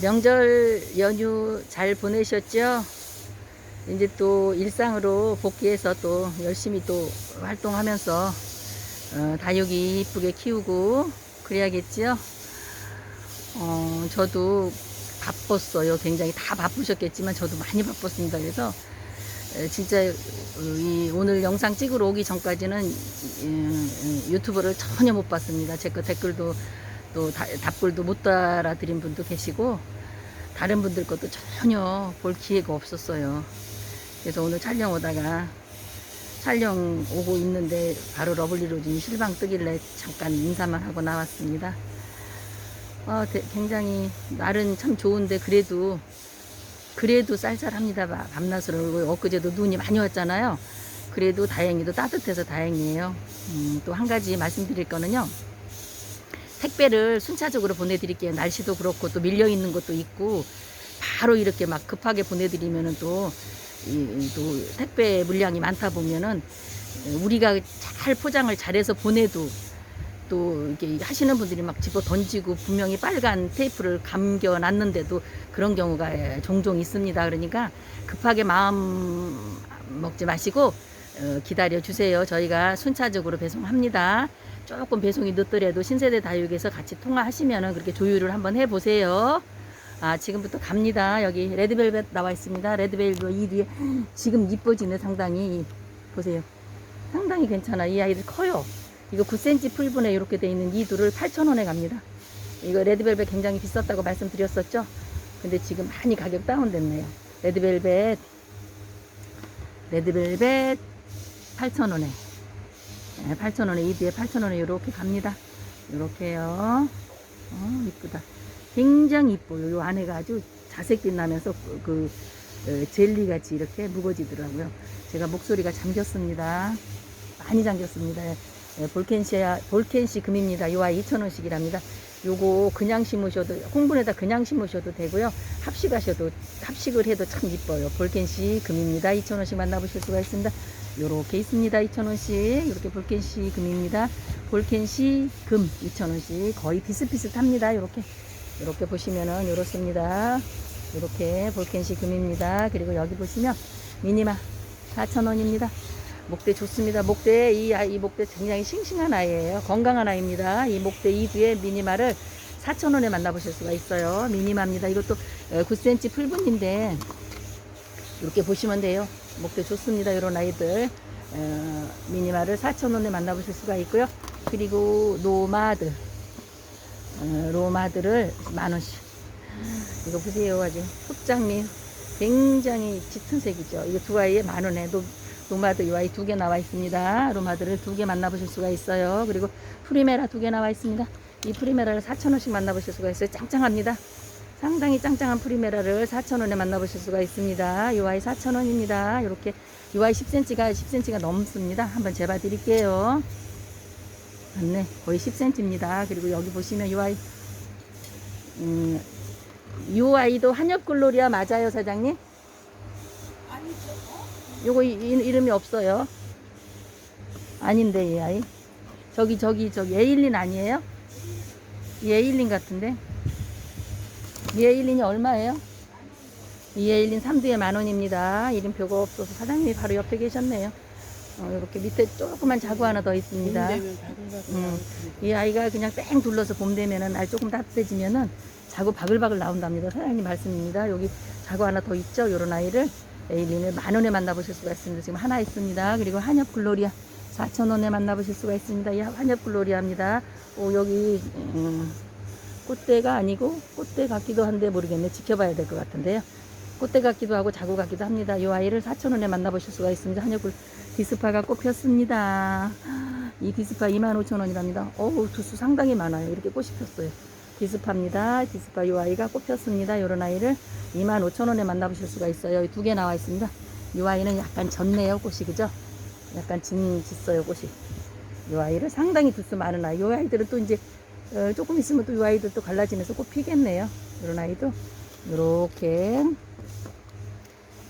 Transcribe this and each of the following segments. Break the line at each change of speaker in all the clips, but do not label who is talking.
명절 연휴 잘 보내셨죠? 이제 또 일상으로 복귀해서 또 열심히 또 활동하면서 어, 다육이 이쁘게 키우고 그래야겠지요? 어, 저도 바빴어요. 굉장히 다 바쁘셨겠지만 저도 많이 바빴습니다. 그래서 에, 진짜 어, 이 오늘 영상 찍으러 오기 전까지는 음, 유튜브를 전혀 못 봤습니다. 제 거 댓글도 또 다- 답글도 못 달아드린 분도 계시고 다른 분들 것도 전혀 볼 기회가 없었어요. 그래서 오늘 촬영 오다가 촬영 오고 있는데 바로 러블리로즈님 실방 뜨길래 잠깐 인사만 하고 나왔습니다. 어, 대- 굉장히 날은 참 좋은데 그래도 그래도 쌀쌀합니다. 바- 밤낮으로 그리고 엊그제도 눈이 많이 왔잖아요. 그래도 다행히도 따뜻해서 다행이에요. 음, 또 한 가지 말씀드릴 거는요. 택배를 순차적으로 보내드릴게요. 날씨도 그렇고 또 밀려 있는 것도 있고 바로 이렇게 막 급하게 보내드리면은 또, 이, 이또 택배 물량이 많다 보면은 우리가 잘 포장을 잘해서 보내도 또 이렇게 하시는 분들이 막 집어 던지고 분명히 빨간 테이프를 감겨 놨는데도 그런 경우가 종종 있습니다. 그러니까 급하게 마음 먹지 마시고 어, 기다려 주세요. 저희가 순차적으로 배송합니다. 조금 배송이 늦더라도 신세대 다육에서 같이 통화하시면은 그렇게 조율을 한번 해보세요. 아, 지금부터 갑니다. 여기 레드벨벳 나와 있습니다. 레드벨벳 이 뒤에 지금 이뻐지네, 상당히. 보세요. 상당히 괜찮아. 이 아이들 커요. 이거 9cm 풀분에 이렇게 돼 있는 이 둘을 8,000원에 갑니다. 이거 레드벨벳 굉장히 비쌌다고 말씀드렸었죠? 근데 지금 많이 가격 다운됐네요. 레드벨벳, 레드벨벳 8,000원에. 8,000원에, 이 뒤에 8,000원에 이렇게 갑니다. 이렇게요. 어, 이쁘다. 굉장히 이뻐요. 요 안에가 아주 자색 빛 나면서 그, 그 어, 젤리 같이 이렇게 무거지더라고요. 제가 목소리가 잠겼습니다. 많이 잠겼습니다. 예, 볼켄시아, 볼켄시 금입니다. 요 아이 2,000원씩이랍니다. 요거 그냥 심으셔도, 홍분에다 그냥 심으셔도 되고요. 합식하셔도, 합식을 해도 참 이뻐요. 볼켄시 금입니다. 2,000원씩 만나보실 수가 있습니다. 요렇게 있습니다. 2,000원씩. 이렇게 볼켄시 금입니다. 볼켄시 금 2,000원씩. 거의 비슷비슷합니다. 요렇게. 요렇게 보시면은 요렇습니다. 요렇게 볼켄시 금입니다. 그리고 여기 보시면 미니마 4,000원입니다. 목대 좋습니다. 목대 이이 목대 굉장히 싱싱한 아이예요. 건강한 아이입니다. 이 목대 이 뒤에 미니마를 4,000원에 만나보실 수가 있어요. 미니마입니다. 이것도 어, 9cm 풀분인데 이렇게 보시면 돼요. 목대 좋습니다. 이런 아이들 어, 미니마를 4,000원에 만나보실 수가 있고요. 그리고 노마드 어, 로마드를 만 원씩. 이거 보세요. 아주 흑장미 굉장히 짙은 색이죠. 이거 두 아이에 만 원에 노, 노마드 이 아이 두 개 나와 있습니다. 로마드를 두 개 만나보실 수가 있어요. 그리고 프리메라 두 개 나와 있습니다. 이 프리메라를 4,000원씩 만나보실 수가 있어요. 짱짱합니다. 상당히 짱짱한 프리메라를 4,000원에 만나보실 수가 있습니다. 이 아이 4,000원입니다. 이렇게 이 아이 10cm가 10cm가 넘습니다. 한번 재봐 드릴게요. 맞네. 거의 10cm입니다. 그리고 여기 보시면 이 아이 음, 이 아이도 한엽글로리아 맞아요, 사장님? 요거 이, 이- 이름이 없어요. 아닌데 이 아이. 저기 저기 저기 에일린 아니에요? 이 에일린 같은데. 이 에일린이 얼마예요? 이 에일린 3두에 만 원입니다. 이름표가 없어서 사장님이 바로 옆에 계셨네요. 어, 이렇게 밑에 조그만 자구 하나 더 있습니다. 음, 이 아이가 그냥 뺑 둘러서 봄 되면은 날 조금 따뜻해지면은 자구 바글바글 나온답니다. 사장님 말씀입니다. 여기 자구 하나 더 있죠. 요런 아이를 에일린을 만 원에 만나보실 수가 있습니다. 지금 하나 있습니다. 그리고 한엽 글로리아 4천 원에 만나보실 수가 있습니다. 이 한엽 글로리아입니다. 오, 여기 음, 꽃대가 아니고 꽃대 같기도 한데 모르겠네. 지켜봐야 될 것 같은데요. 꽃대 같기도 하고 자구 같기도 합니다. 이 아이를 4천 원에 만나보실 수가 있습니다. 글 디스파가 꽃폈습니다. 이 디스파 25,000원이랍니다. 어우, 두수 상당히 많아요. 이렇게 꽃이 폈어요. 디스파입니다. 디스파 이 아이가 꽃 폈습니다. 요런 아이를 25,000원에 만나보실 수가 있어요. 두 개 나와 있습니다. 이 아이는 약간 졌네요. 꽃이 그죠? 약간 진, 짙어요. 꽃이. 이 아이를 상당히 두수 많은 아이. 이 아이들은 또 이제 어, 조금 있으면 또 이 아이들 또 갈라지면서 꽃 피겠네요. 이런 아이도 요렇게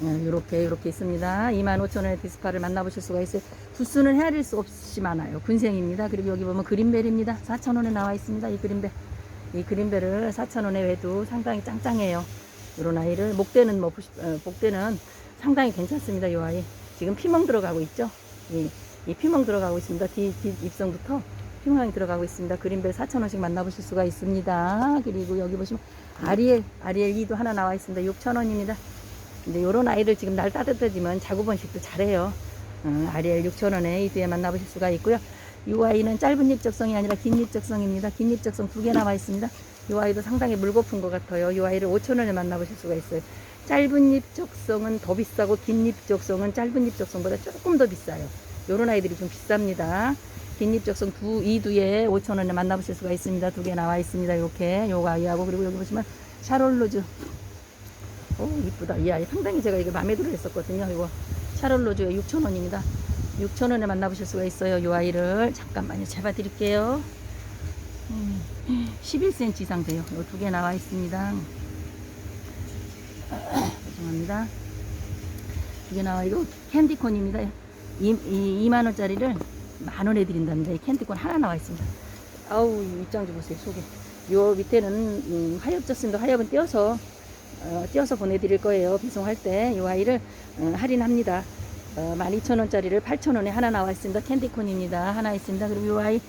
이렇게 이렇게 있습니다. 25,000원의 디스파를 만나보실 수가 있어요. 두수는 헤아릴 수 없이 많아요. 군생입니다. 그리고 여기 보면 그린벨입니다. 4,000원에 나와 있습니다. 이 그린벨. 이 그린벨을 4,000원에 외도 상당히 짱짱해요. 요런 아이를 목대는 뭐 어, 목대는 상당히 괜찮습니다. 요 아이 지금 피멍 들어가고 있죠. 이, 이 피멍 들어가고 있습니다. 뒤, 뒤 입성부터 피멍이 들어가고 있습니다. 그린벨 4,000원씩 만나보실 수가 있습니다. 그리고 여기 보시면 아리엘 아리엘 2도 하나 나와 있습니다. 6,000원입니다. 이제 요런 아이들 지금 날 따뜻해지면 자구 번식도 잘해요. 어, 아리엘 6,000원에 이 뒤에 만나보실 수가 있고요. 이 아이는 짧은 잎 적성이 아니라 긴 잎 적성입니다. 긴 잎 적성 두 개 나와 있습니다. 이 아이도 상당히 물고픈 것 같아요. 이 아이를 5,000원에 만나보실 수가 있어요. 짧은 잎 적성은 더 비싸고 긴 잎 적성은 짧은 잎 적성보다 조금 더 비싸요. 요런 아이들이 좀 비쌉니다. 긴잎 적성 두, 이 두에 5,000원에 만나보실 수가 있습니다. 두 개 나와 있습니다. 이렇게. 요 아이하고 그리고 여기 보시면 샤롤로즈. 오 이쁘다. 이 아이 상당히 제가 이게 마음에 들어 했었거든요. 이거 샤롤로즈에 6,000원입니다. 6,000원에 만나보실 수가 있어요 이 아이를. 잠깐만요. 잡아 드릴게요. 음, 11cm 이상 돼요. 이두개 나와 있습니다. 죄송합니다. 두 개 나와. 이거 캔디콘입니다. 이, 이 2만원짜리를 만 원에 드린답니다 이 캔디콘 하나 나와 있습니다 아우 이 입장 좀 보세요 속에 요 밑에는 음, 하엽 졌습니다 하엽은 띄어서 어, 띄어서 보내드릴 거예요. 배송할 때 이 아이를 어, 할인합니다. 어, 12,000원짜리를 8,000원에 하나 나와 있습니다. 캔디콘입니다. 하나 있습니다. 그리고 이 아이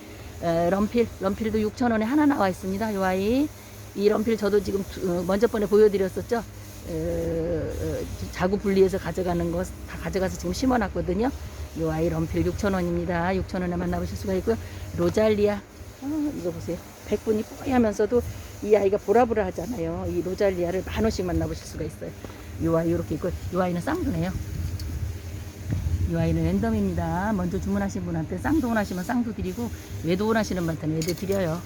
어, 럼필, 럼필도 6,000원에 하나 나와 있습니다. 이 아이 이 럼필 저도 지금 두- 어, 먼저 번에 보여드렸었죠. 어, 어, 자구 분리해서 가져가는 거 다 가져가서 지금 심어놨거든요. 이 아이 럼필 6,000원입니다. 6,000원에 만나보실 수가 있고요. 로잘리아 어, 이거 보세요. 백분이 뽀얗면서도 이 아이가 보라보라 하잖아요. 이 로잘리아를 만 원씩 만나보실 수가 있어요. 이 아이 이렇게 있고 이 아이는 쌍두네요. 이 아이는 랜덤입니다. 먼저 주문하신 분한테 쌍도 원하시면 쌍도 드리고 외도 원하시는 분한테는 외도 드려요.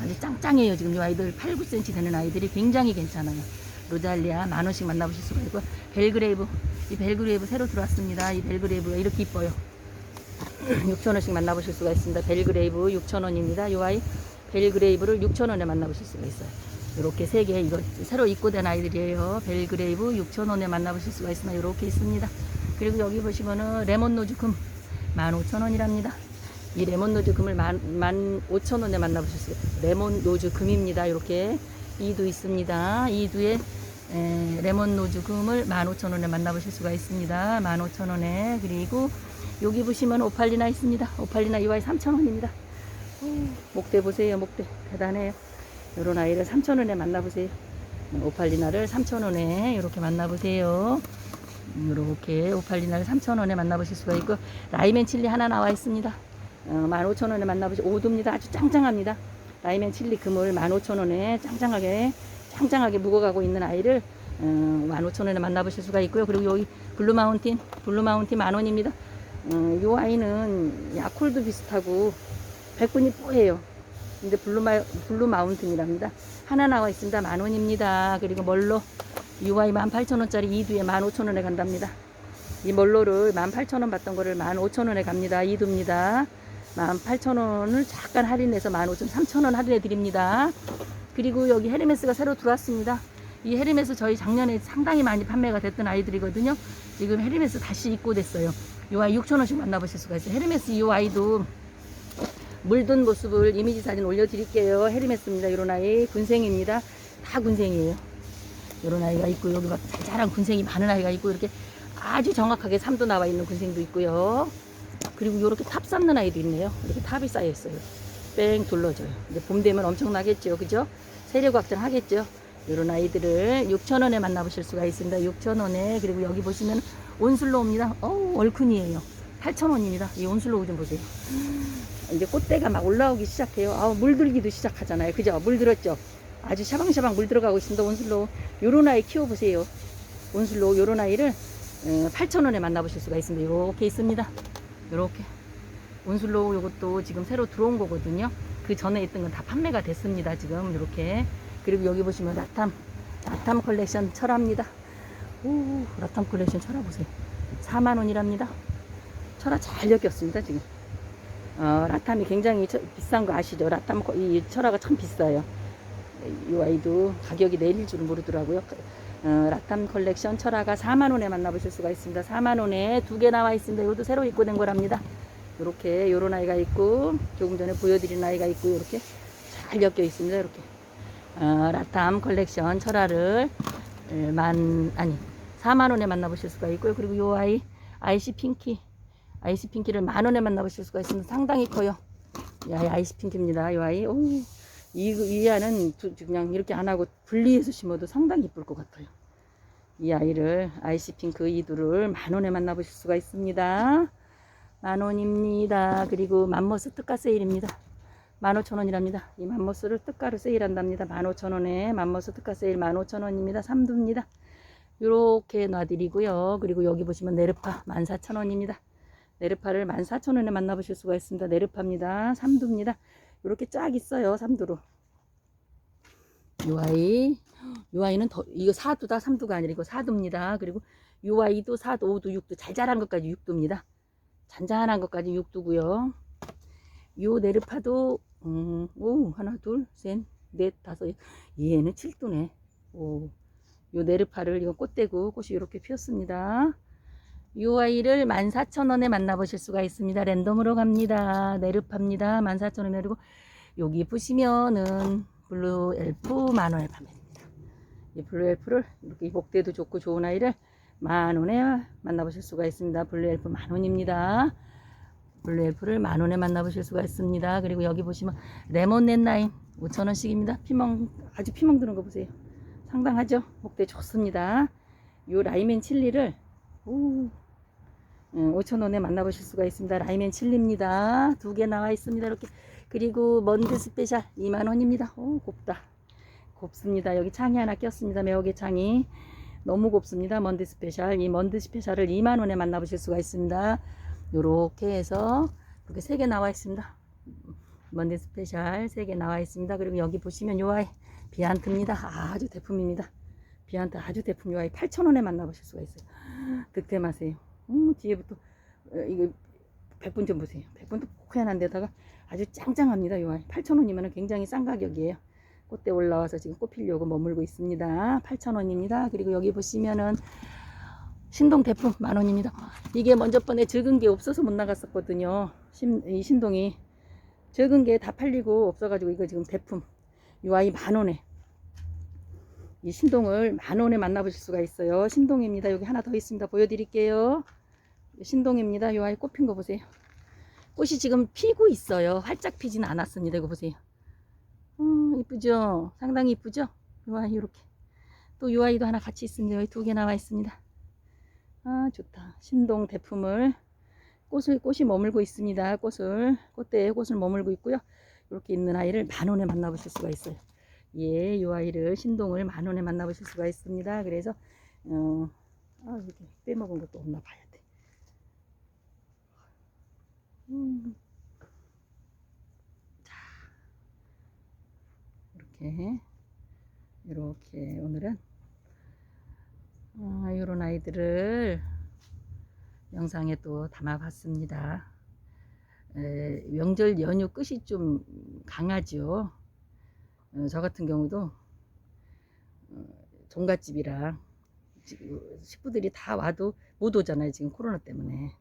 아주 짱짱해요. 지금 이 아이들 8, 9cm 되는 아이들이 굉장히 괜찮아요. 로잘리아 만 원씩 만나보실 수가 있고 벨그레이브 이 벨그레이브 새로 들어왔습니다. 이 벨그레이브가 이렇게 이뻐요. 6,000원씩 만나보실 수가 있습니다. 벨그레이브 6,000원입니다. 이 아이 벨그레이브를 6,000원에 만나보실 수가 있어요. 이렇게 세 개, 이거 새로 입고된 아이들이에요. 벨그레이브 6,000원에 만나보실 수가 있으나 이렇게 있습니다. 그리고 여기 보시면은 레몬 노즈금 15,000원이랍니다. 이 레몬 노즈 금을 15,000원에 만나보실 수가 있어요. 레몬 노즈 금입니다. 이렇게 이두 있습니다. 이두에 에, 레몬 노즈 금을 15,000원에 만나보실 수가 있습니다. 15,000원에 그리고 여기 보시면 오팔리나 있습니다. 오팔리나 이와이 3,000원입니다. 목대 보세요. 목대 대단해요. 요런 아이를 3,000원에 만나보세요. 오팔리나를 3,000원에 이렇게 만나보세요. 이렇게 오팔리나를 3,000원에 만나보실 수가 있고 라이멘 칠리 하나 나와 있습니다. 어, 15,000원에 만나보시고 오두입니다. 아주 짱짱합니다. 라이멘 칠리 금을 15,000원에 짱짱하게 짱짱하게 묵어가고 있는 아이를 어, 15,000원에 만나보실 수가 있고요. 그리고 여기 블루 마운틴 블루 마운틴 만 원입니다. 어, 이 아이는 야콜도 비슷하고 백분이 뽀예요. 근데 블루, 마, 블루 마운틴이랍니다. 하나 나와 있습니다. 만 원입니다. 그리고 멀로 UI 18,000원짜리 2두에 15,000원에 간답니다. 이 멀로를 18,000원 받던 거를 15,000원에 갑니다. 2두입니다. 18,000원을 잠깐 할인해서 15,000원, 3,000원 할인해 드립니다. 그리고 여기 헤르메스가 새로 들어왔습니다. 이 헤르메스 저희 작년에 상당히 많이 판매가 됐던 아이들이거든요. 지금 헤르메스 다시 입고됐어요. 이 아이 6,000원씩 만나보실 수가 있어요. 헤르메스 이 아이도 물든 모습을 이미지 사진 올려드릴게요. 헤르메스입니다. 이런 아이 군생입니다. 다 군생이에요. 이런 아이가 있고 여기 막 자잘한 군생이 많은 아이가 있고 이렇게 아주 정확하게 삼도 나와 있는 군생도 있고요. 그리고 이렇게 탑 쌓는 아이도 있네요. 이렇게 탑이 쌓여 있어요. 뺑 둘러줘요. 이제 봄 되면 엄청 나겠죠, 그죠? 세력 확장하겠죠. 이런 아이들을 6,000원에 만나보실 수가 있습니다. 6,000원에 그리고 여기 보시면 온슬로우입니다. 어우 얼큰이에요. 8,000원입니다. 이 온슬로우 좀 보세요. 이제 꽃대가 막 올라오기 시작해요. 아우 물들기도 시작하잖아요. 그죠? 물들었죠? 아주 샤방샤방 물 들어가고 있습니다. 온슬로우. 요런 아이 키워보세요. 온슬로우 요런 아이를 8,000원에 만나보실 수가 있습니다. 요렇게 있습니다. 요렇게. 온슬로우 요것도 지금 새로 들어온 거거든요. 그 전에 있던 건 다 판매가 됐습니다. 지금 요렇게. 그리고 여기 보시면 라탐. 라탐 컬렉션 철합니다. 오, 라탐 컬렉션 철화 보세요. 4만원이랍니다. 철화 잘 엮였습니다. 지금. 어, 라탐이 굉장히 처- 비싼 거 아시죠? 라탐, 거- 이 철화가 참 비싸요. 이 아이도 가격이 내릴 줄은 모르더라고요. 어, 라탐 컬렉션 철화가 4만원에 만나보실 수가 있습니다. 4만원에 두 개 나와 있습니다. 이것도 새로 입고된 거랍니다. 요렇게, 요런 아이가 있고, 조금 전에 보여드린 아이가 있고, 요렇게 잘 엮여 있습니다. 이렇게. 어, 라탐 컬렉션 철화를 에, 만 아니 4만 원에 만나보실 수가 있고요. 그리고 요 아이 아이시 핑키 아이시 핑키를 만 원에 만나보실 수가 있습니다. 상당히 커요. 이 아이 아이시 핑키입니다. 요 아이 오, 이, 이 아이는 두- 그냥 이렇게 안 하고 분리해서 심어도 상당히 이쁠 것 같아요. 이 아이를 아이시 핑크 이두를 만 원에 만나보실 수가 있습니다. 만 원입니다. 그리고 맘모스 특가 세일입니다. 만 오천 원이랍니다. 이 맘모스를 특가로 세일한답니다. 만 오천 원에 맘모스 특가 세일 만 오천 원입니다. 삼두입니다. 요렇게 놔드리고요. 그리고 여기 보시면 네르파 만 사천 원입니다. 네르파를 만 사천 원에 만나보실 수가 있습니다. 네르파입니다. 삼두입니다. 요렇게 쫙 있어요. 삼두로. 요 아이 요 아이는 더 이거 사두다 삼두가 아니라 이거 사두입니다. 그리고 요 아이도 사두 오두 육두 잘 자란 것까지 육두입니다. 잔잔한 것까지 육두고요. 요 네르파도 음, 오 하나 둘셋넷 다섯 얘는 칠두네. 오. 요 네르파를 이거 꽃대고 꽃이 이렇게 피었습니다. 요 아이를 14,000원에 만나보실 수가 있습니다. 랜덤으로 갑니다. 네르파입니다. 14,000원에 내리고 여기 보시면은 블루 엘프 만원에 판매됩니다. 이 블루 엘프를 이렇게 목대도 좋고 좋은 아이를 만원에 만나보실 수가 있습니다. 블루 엘프 만원입니다. 블루 엘프를 만원에 만나보실 수가 있습니다. 그리고 여기 보시면 레몬 넷 라인 5천원씩입니다. 피멍 아주 피멍 드는 거 보세요. 상당하죠? 목대 좋습니다. 요 라이멘 칠리를 오, 5,000원에 만나보실 수가 있습니다. 라이멘 칠리입니다. 두 개 나와 있습니다. 이렇게. 그리고 먼드 스페셜 2만원입니다. 오, 곱다. 곱습니다. 여기 창이 하나 꼈습니다. 매혹의 창이. 너무 곱습니다. 먼드 스페셜. 이 먼드 스페셜을 2만원에 만나보실 수가 있습니다. 요렇게 해서 이렇게 세 개 나와 있습니다. 먼드 스페셜 세 개 나와 있습니다. 그리고 여기 보시면 요 아이 비안트입니다. 아주 대품입니다. 비안트 아주 대품 요 아이 8,000원에 만나보실 수가 있어요. 득템하세요. 음, 뒤에부터 어, 이거 100분 좀 보세요. 100분도 포얀한 데다가 아주 짱짱합니다. 요 아이 8,000원이면 굉장히 싼 가격이에요. 꽃대 올라와서 지금 꽃 피려고 머물고 있습니다. 8,000원입니다. 그리고 여기 보시면은 신동 대품 만원입니다. 이게 먼저 번에 적은 게 없어서 못 나갔었거든요. 신, 이 신동이 적은 게 다 팔리고 없어가지고 이거 지금 대품 이 아이 만원에 이 신동을 만원에 만나보실 수가 있어요. 신동입니다. 여기 하나 더 있습니다. 보여드릴게요. 신동입니다. 이 아이 꽃핀 거 보세요. 꽃이 지금 피고 있어요. 활짝 피지는 않았습니다. 이거 보세요. 어, 이쁘죠? 상당히 이쁘죠? 이 아이 이렇게. 또이 아이도 하나 같이 있습니다. 여기 두 개 나와 있습니다. 아, 좋다. 신동 대품을 꽃을 꽃이 머물고 있습니다. 꽃을 꽃대에 꽃을 머물고 있고요. 이렇게 있는 아이를 만 원에 만나보실 수가 있어요. 예, 이 아이를 신동을 만 원에 만나보실 수가 있습니다. 그래서 어, 아, 이렇게 빼먹은 것도 없나 봐야 돼. 음. 이렇게 이렇게 오늘은 아, 이런 아이들을 영상에 또 담아봤습니다. 에, 명절 연휴 끝이 좀 강하죠. 어, 저 같은 경우도 어, 종갓집이라 식구들이 다 와도 못 오잖아요. 지금 코로나 때문에.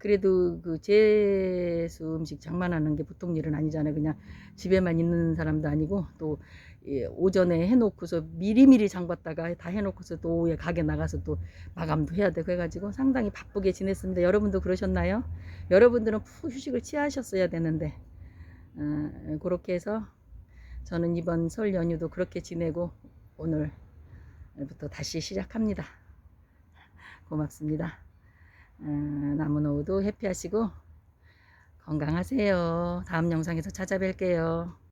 그래도 그 제수 음식 장만하는 게 보통 일은 아니잖아요. 그냥 집에만 있는 사람도 아니고 또 예, 오전에 해놓고서 미리미리 장봤다가 다 해놓고서 또 오후에 가게 나가서 또 마감도 해야 되고 해가지고 상당히 바쁘게 지냈습니다. 여러분도 그러셨나요? 여러분들은 푹 휴식을 취하셨어야 되는데 어, 그렇게 해서 저는 이번 설 연휴도 그렇게 지내고 오늘부터 다시 시작합니다. 고맙습니다. 어, 남은 오후도 해피하시고 건강하세요. 다음 영상에서 찾아뵐게요.